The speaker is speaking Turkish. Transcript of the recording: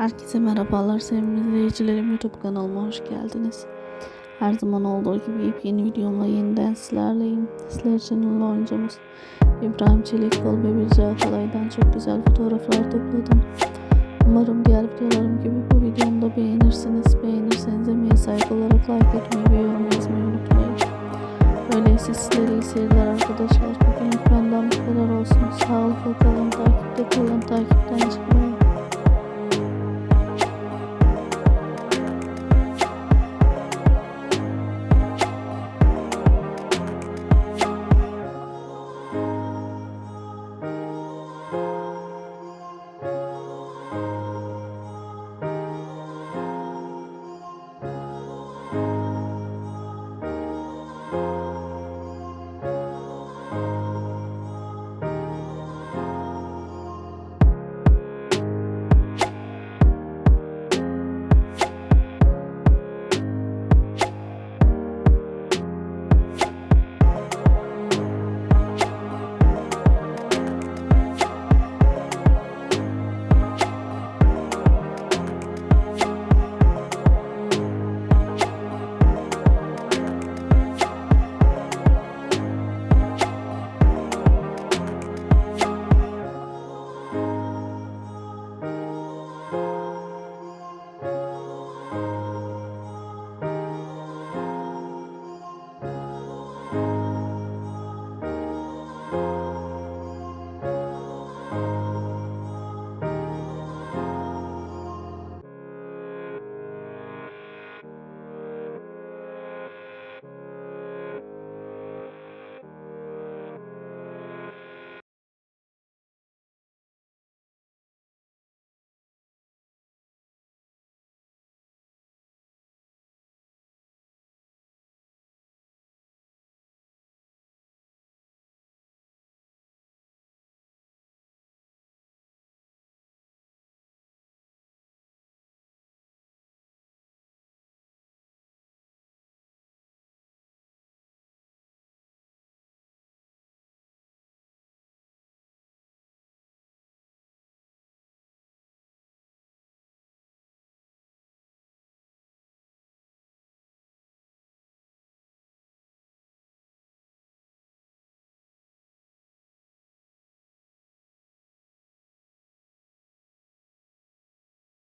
Herkese merhabalar sevgili izleyicilerim YouTube kanalıma hoş geldiniz. Her zaman olduğu gibi yepyeni videomla yeniden sizlerleyim. Sizler için ünlü oyuncumuz İbrahim Çelikkol ve Birce Atalay'dan çok güzel fotoğraflar topladım. Umarım diğer videolarım gibi bu videomda beğenirsiniz. Beğenirseniz emeğe saygı olarak like etmeyi ve yorum yazmayı unutmayın. Öyleyse sizlere iyi seyirler arkadaşlar. Bugünlük benden bu kadar olsun. Sağlıkla kalın, takipte kalın, takipten çıkmayın.